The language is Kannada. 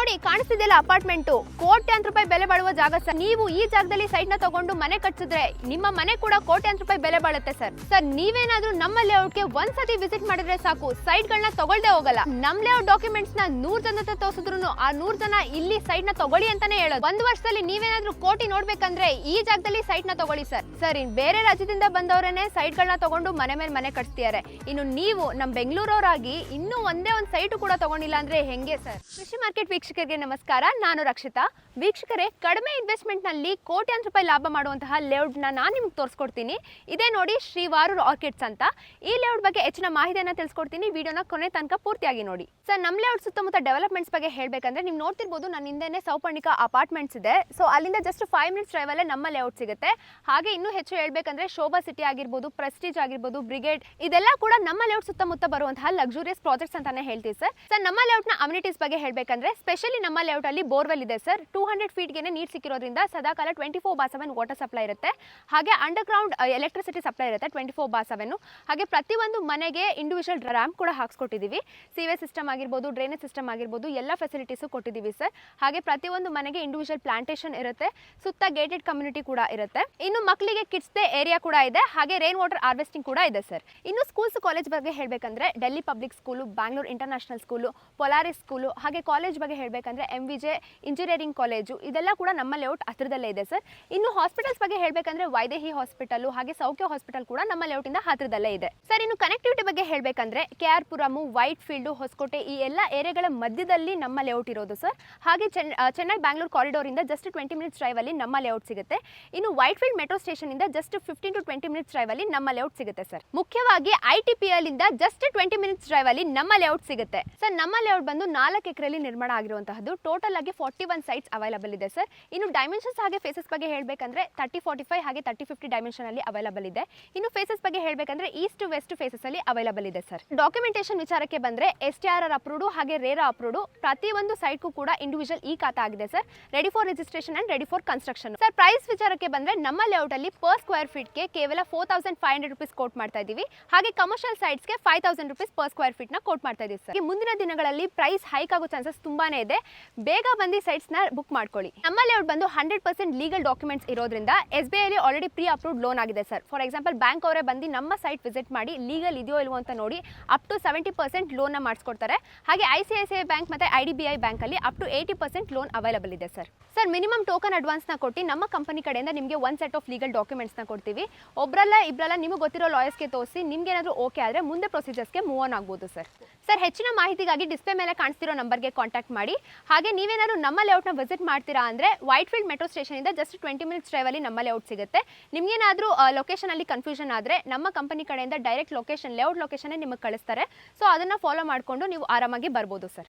ನೋಡಿ ಕಾಣಿಸ್ತಿದೆಯಲ್ಲ ಅಪಾರ್ಟ್ಮೆಂಟು? ಕೋಟ್ಯಾಂತರ ರೂಪಾಯಿ ಬೆಲೆ ಬಾಳುವ ಜಾಗ ಸರ್. ನೀವು ಈ ಜಾಗದಲ್ಲಿ ಸೈಟ್ನ ತಗೊಂಡು ಮನೆ ಕಟ್ಸಿದ್ರೆ ನಿಮ್ಮ ಮನೆ ಕೂಡ ಕೋಟ್ಯಾಂತರ ರೂಪಾಯಿ ಬೆಲೆ ಬಾಳುತ್ತೆ ಸರ್. ಸರ್, ನೀವೇನಾದ್ರೂ ನಮ್ಮ ಲೇಔಟ್ಗೆ ಒಂದ್ಸತಿ ವಿಸಿಟ್ ಮಾಡಿದ್ರೆ ಸಾಕು. ಸೈಟ್ ಗಳನ್ನ ತಗೊಳ್ದೆ ಹೋಗಲ್ಲ. ನಮ್ ಲೇಔಟ್ ಡಾಕ್ಯುಮೆಂಟ್ಸ್ನ ನೂರ್ ಜನ ತೋರಿಸಿದ್ರು ಆ ನೂರ್ ಜನ ಇಲ್ಲಿ ಸೈಟ್ನ ತಗೊಳ್ಳಿ ಅಂತಾನೆ ಹೇಳೋದು. ಒಂದ್ ವರ್ಷದಲ್ಲಿ ನೀವೇನಾದ್ರೂ ಕೋಟಿ ನೋಡ್ಬೇಕಂದ್ರೆ ಈ ಜಾಗದಲ್ಲಿ ಸೈಟ್ನ ತಗೊಳ್ಳಿ ಸರ್. ಸರ್, ಇನ್ ಬೇರೆ ರಾಜ್ಯದಿಂದ ಬಂದವರೇನೆ ಸೈಟ್ ಗಳನ್ನ ತಗೊಂಡು ಮನೆ ಮೇಲೆ ಮನೆ ಕಟ್ತಿದ್ದಾರೆ ಇನ್ನು ನೀವು ನಮ್ ಬೆಂಗಳೂರವರಾಗಿ ಇನ್ನೂ ಒಂದೇ ಒಂದು ಸೈಟು ಕೂಡ ತಗೊಂಡಿಲ್ಲ ಅಂದ್ರೆ ಹೆಂಗೆ ಸರ್? ಕೃಷಿ ಮಾರ್ಕೆಟ್ ವೀಕ್ಷಕರಿಗೆ ನಮಸ್ಕಾರ. ನಾನು ರಕ್ಷಿತಾ. ವೀಕ್ಷಕರೇ, ಕಡಿಮೆ ಇನ್ವೆಸ್ಟ್ಮೆಂಟ್ನಲ್ಲಿ ಕೋಟ್ಯಾಂತರ ರೂಪಾಯಿ ಲಾಭ ಮಾಡುವಂತಹ ಲೇಔಟ್ನ ನಾನು ನಿಮ್ಗೆ ತೋರಿಸ್ಕೊಡ್ತೀನಿ. ಇದೇ ನೋಡಿ ಶ್ರೀವಾರು ಆರ್ಕಿಡ್ಸ್ ಅಂತ. ಈ ಲೇಔಟ್ ಬಗ್ಗೆ ಹೆಚ್ಚಿನ ಮಾಹಿತಿಯನ್ನ ತಿಳಿಸ್ಕೊಡ್ತೀನಿ. ವಿಡಿಯೋನ ಕೊನೆ ತನಕ ಪೂರ್ತಿಯಾಗಿ ನೋಡಿ. ಸರ್ ನಮ್ಮ ಲೇಔಟ್ ಸುತ್ತಮುತ್ತ ಡೆವಲಪ್ಮೆಂಟ್ಸ್ ಬಗ್ಗೆ ಹೇಳಬೇಕಂದ್ರೆ ನೀವು ನೋಡ್ತಿರ್ಬೋದು ನನ್ನ ಹಿಂದೆನೆ ಸೌಪರ್ಣಿಕ ಅಪಾರ್ಟ್ಮೆಂಟ್ಸ್ ಇದೆ. ಸೊ ಅಲ್ಲಿಂದ ಜಸ್ಟ್ ಫೈವ್ ಮಿನಿಟ್ಸ್ ಡ್ರೈವ್ ಅಲ್ಲೇ ನಮ್ಮ ಲೇಔಟ್ ಸಿಗುತ್ತೆ. ಹಾಗೆ ಇನ್ನೂ ಹೆಚ್ಚು ಹೇಳಬೇಕಂದ್ರೆ ಶೋಭಾ ಸಿಟಿ ಆಗಿರ್ಬೋದು ಪ್ರೆಸ್ಟೀಜ್ ಆಗಿರ್ಬೋದು ಬ್ರಿಗೇಡ್ ಇದೆಲ್ಲ ಕೂಡ ನಮ್ಮ ಲೇಔಟ್ ಸುತ್ತಮುತ್ತ ಬರುವಂತಹ ಲಕ್ಸುರಿಯಸ್ ಪ್ರಾಜೆಕ್ಟ್ಸ್ ಅಂತಾನೆ ಹೇಳ್ತೀವಿ ಸರ್ ಸರ್ ನಮ್ಮ ಲೇಔಟ್ನ ಅಮ್ಯುನಿಟೀಸ್ ಬಗ್ಗೆ ಹೇಳಬೇಕಂದ್ರೆ ಸ್ಪೆಷಲಿ ನಮ್ಮ ಲೇಔಟಲ್ಲಿ ಬೋರ್ವೆಲ್ ಇದೆ ಸರ್ ಟೂ ಹಂಡ್ರೆಡ್ ಫೀಟ್ಗೆ ನೀರು ಸಿಕ್ಕಿರೋದ್ರಿಂದ ಸದಾಕಾಲ twenty four by seven water supply ಇರುತ್ತೆ. ಹಾಗೆ ಅಂಡರ್ ಗ್ರೌಂಡ್ ಎಲೆಕ್ಟ್ರಿಸಿಟಿ ಸಪ್ಲೈ ಇರುತ್ತೆ ಟ್ವೆಂಟಿ ಫೋರ್ ಬಾ ಸೆವೆನ್ ಹಾಗೆ ಪ್ರತಿಯೊಂದು ಮನೆಗೆ ಇಂಡಿವಿಜುವಲ್ ರ್ಯಾಂಪ್ ಕೂಡ ಹಾಕ್ಸ್ಕೊಟ್ಟಿದ್ದೀವಿ ಸಿವೆ ಸಿಸ್ಟಮ್ ಆಗಿರ್ಬೋದು ಡ್ರೈನೇಜ್ ಸಿಸ್ಟಮ್ ಆಗಿರ್ಬೋದು, ಎಲ್ಲ ಫೆಸಿಲಿಟೀಸು ಕೊಟ್ಟಿದ್ದೀವಿ ಸರ್ ಹಾಗೆ ಪ್ರತಿಯೊಂದು ಮನೆಗೆ ಇಂಡಿವಿಜುವಲ್ ಪ್ಲಾಂಟೇಷನ್ ಇರುತ್ತೆ. ಸುತ್ತ ಗೇಟೆಡ್ ಕಮ್ಯುನಿಟಿ ಕೂಡ ಇರುತ್ತೆ. ಇನ್ನು ಮಕ್ಕಳಿಗೆ ಕಿಡ್ಸ್ ದೇ ಏರಿಯಾ ಕೂಡ ಇದೆ. ಹಾಗೆ ರೈನ್ ವಾಟರ್ ಹಾರ್ವೆಸ್ಟಿಂಗ್ ಕೂಡ ಇದೆ ಸರ್ ಇನ್ನು ಸ್ಕೂಲ್ಸ್ ಕಾಲೇಜ್ ಬಗ್ಗೆ ಹೇಳಬೇಕಂದ್ರೆ Delhi public school Bangalore international school Polaris school ಹಾಗೆ ಕಾಲೇಜ್ ಬಗ್ಗೆ ಹೇಳಬೇಕಂದ್ರೆ M V J engineering college ಇದೆಲ್ಲ ಕೂಡ ನಮ್ಮ ಲೇಔಟ್ ಹತ್ತಿರದಲ್ಲೇ ಇದೆ ಸರ್. ಇನ್ನು ಹಾಸ್ಪಿಟಲ್ಸ್ ಬಗ್ಗೆ ಹೇಳಬೇಕಂದ್ರೆ ವೈದೇಹಿ ಹಾಸ್ಪಿಟಲ್ ಹಾಗೆ ಸೌಖ್ಯ ಹಾಸ್ಪಿಟಲ್ ಕೂಡ ನಮ್ಮ ಲೇಔಟಿಂದ ಹತ್ತಿರದಲ್ಲೇ ಇದೆ. ಸರ್, ಇನ್ನು ಕನೆಕ್ಟಿವಿಟಿ ಬಗ್ಗೆ ಹೇಳಬೇಕಂದ್ರೆ K R Puram Whitefield Hoskote ಈ ಎಲ್ಲ ಏರಿಯಾಗಳ ಮಧ್ಯದಲ್ಲಿ ನಮ್ಮ ಲೇಔಟ್ ಇರೋದು ಸರ್. ಹಾಗೆ ಚೆನ್ನ ಬ್ಯಾಂಗ್ಳೂರ್ ಕಾರಿಡೋರ್ ಇಂದ ಜಸ್ಟ್ ಟ್ವೆಂಟಿ ಮಿನಿಟ್ಸ್ ಡ್ರೈವ್ ಅಲ್ಲಿ ನಮ್ಮ ಲೇಔಟ್ ಸಿಗುತ್ತೆ. ಇನ್ನು ವೈಟ್ ಫೀಲ್ಡ್ ಮೆಟ್ರೋ ಸ್ಟೇಷನ್ ಇಂದ just fifteen to twenty minutes drive ಅಲ್ಲಿ ನಮ್ಮ ಲೇಔಟ್ ಸಿಗುತ್ತೆ ಸರ್. ಮುಖ್ಯವಾಗಿ ಐ ಟಿ ಪಿ ಎಲ್ ಇಂದ ಜಸ್ಟ್ ಟ್ವೆಂಟಿ ಮಿನಿಟ್ಸ್ ಡ್ರೈವ್ ಅಲ್ಲಿ ನಮ್ಮ ಲೇಔಟ್ ಸಿಗುತ್ತೆ. ಸರ್, ನಮ್ಮ ಲೇಔಟ್ ಬಂದು ನಾಲ್ಕು ಎಕರೆಯಲ್ಲಿ ನಿರ್ಮಾಣ ಆಗಿರುವಂತಹದ್ದು ಟೋಟಲ್ ಆಗಿ ಫಾರ್ಟಿ ಒನ್ ಸೈಟ್ಸ್ ಅವೈಲಬಲ್ ಇದೆ ಸರ್ ಇನ್ನು ಡೈಮೆನ್ಷನ್ಸ್ ಹಾಗೆ ಫೇಸಸ್ ಬಗ್ಗೆ ಹೇಳಬೇಕಂದ್ರೆ ತರ್ಟಿ ಫಾರ್ಟಿ ಫೈವ್ ಹಾಗೆ ತರ್ಟಿ ಫಿಫ್ಟಿ ಡೈಮೆನ್ಷನ್ ಅಲ್ಲಿ ಅವೈಲಬಲ್ ಇದೆ. ಇನ್ನು ಫೇಸಸ್ ಬಗ್ಗೆ ಹೇಳಬೇಕಂದ್ರೆ ಈಸ್ಟ್ ವೆಸ್ಟ್ ಫೇಸಸ್ ಅಲ್ಲಿ ಅವೈಲಬಲ್ ಇದೆ ಸರ್ ಡಾಕ್ಯುಮೆಂಟೇಶನ್ ವಿಚಾರಕ್ಕೆ ಬಂದ್ರೆ ಎಸ್ ಟಿ ಆರ್ ಆರ್ ಹಾಗೆ ರೇರಾ ಅಪ್ರೂವ್ಡ್ ಪ್ರತಿಯೊಂದು ಸೈಟ್ಗೂ ಕೂಡ ಇಂಡಿವಿಜುವಲ್ ಈ ಖಾತಾ ಆಗಿದೆ sir ready for registration and ready for construction sir price ವಿಚಾರಕ್ಕೆ ಬಂದ್ರೆ ನಮ್ಮ ಲೇಔಟ್ ಅಲ್ಲಿ ಪರ್ ಸ್ಕ್ವೇರ್ ಫೀಟ್ಗೆ ಕೇವಲ four thousand five hundred rupees quote ಮಾಡ್ತಾ ಇದೀವಿ. ಹಾಗೆ commercial ಸೈಟ್ಸ್ಗೆ five thousand rupees per square ಫೀಟ್ನ quote ಮಾಡ್ತಾ ಇದೀವಿ ಸರ್ ಮುಂದಿನ ದಿನಗಳಲ್ಲಿ ಪ್ರೈಸ್ ಹೈಕ್ ಆಗೋ ಚಾನ್ಸಸ್ ತುಂಬಾನೇ ಇದೆ. ಬೇಗ ಬಂದು ಸೈಟ್ಸ್ನ ಬುಕ್ ಮಾಡ್ಕೊಳ್ಳಿ. ನಮ್ಮಲ್ಲಿ ಅವ್ರು ಬಂದು ಹಂಡ್ರೆಡ್ ಪರ್ಸೆಂಟ್ ಲೀಗಲ್ ಡಾಕ್ಯುಮೆಂಟ್ಸ್ ಇರೋದ್ರಿಂದ ಎಸ್ ಬಿ ಐಲಿ ಆಲ್ರೆಡಿ ಪ್ರೀ ಅಪ್ರೂವ್ಡ್ ಲೋನ್ ಆಗಿದೆ ಸರ್ ಫಾರ್ ಎಕ್ಸಾಂಪಲ್ ಬ್ಯಾಂಕ್ ಅವರೇ ಬಂದು ನಮ್ಮ ಸೈಟ್ ವಿಸಿಟ್ ಮಾಡಿ ಲೀಗಲ್ ಇದೆಯೋ ಇಲ್ವೋ ಅಂತ ನೋಡಿ up to seventy percent loan ಮಾಡಿಸ್ಕೊಡ್ತಾರೆ. ಹಾಗೆ I C I C I bank ಮತ್ತೆ I D B I bank ಅಲ್ಲಿ up to eighty percent loan available ಇದೆ ಸರ್ ಸರ್ ಮಿನಿಮಮ್ ಟೋಕನ್ ಅಡ್ವಾನ್ಸ್ನ ಕೊಟ್ಟು ನಮ್ಮ ಕಂಪನಿ ಕಡೆಯಿಂದ ನಿಮಗೆ ಒನ್ ಸೆಟ್ ಆಫ್ ಲೀಗಲ್ ಡಾಕ್ಯುಮೆಂಟ್ಸ್ನ ಕೊಡ್ತೀವಿ. ಒಬ್ಬರಲ್ಲ ಇಬ್ಬರಲ್ಲ ನಿಮಗೆ ಗೊತ್ತಿರೋ ಲಾಯರ್ಸ್ಗೆ ತೋರಿಸಿ ನಿಮ್ಗೆ ಏನಾದರೂ ಓಕೆ ಆದರೆ ಮುಂದೆ ಪ್ರೊಸೀಜರ್ಸ್ಗೆ ಮೂವ್ ಆನ್ ಆಗ್ಬೋದು ಸರ್ ಸರ್ ಹೆಚ್ಚಿನ ಮಾಹಿತಿಗಾಗಿ ಡಿಸ್ಪ್ಲೇ ಮೇಲೆ ಕಾಣಿಸ್ತಿರೋ ನಂಬರ್ಗೆ ಕಾಂಟ್ಯಾಕ್ಟ್ ಮಾಡಿ. ಹಾಗೆ ನೀವೇನಾದ್ರು ನಮ್ಮ ಲೇಔಟ್ನ ವಿಸಿಟ್ ಮಾಡ್ತೀರಾ ಅಂದರೆ ವೈಟ್ ಫೀಲ್ಡ್ ಮೆಟ್ರೋ ಸ್ಟೇಷನಿಂದ ಜಸ್ಟ್ ಟ್ವೆಂಟಿ ಮಿನಿಟ್ಸ್ ಡ್ರೈವಲ್ಲಿ ನಮ್ಮ ಲೇಔಟ್ ಸಿಗುತ್ತೆ. ನಿಮ್ಗೇನಾದರೂ ಲೊಕೇಶನಲ್ಲಿ ಕನ್ಫ್ಯೂಷನ್ ಆದರೆ ನಮ್ಮ ಕಂಪನಿ ಕಡೆಯಿಂದ ಡೈರೆಕ್ಟ್ ಲೊಕೇಶನ್ ಲೇಔಟ್ ಲೊಕೇಶನ್ನೇ ನಿಮಗೆ ಕಳಿಸ್ತಾರೆ. ಸೊ ಅದನ್ನು ಫಾಲೋ ಮಾಡಿಕೊಂಡು ನೀವು ಆರಾಮಾಗಿ ಬರ್ಬೋದು ಸರ್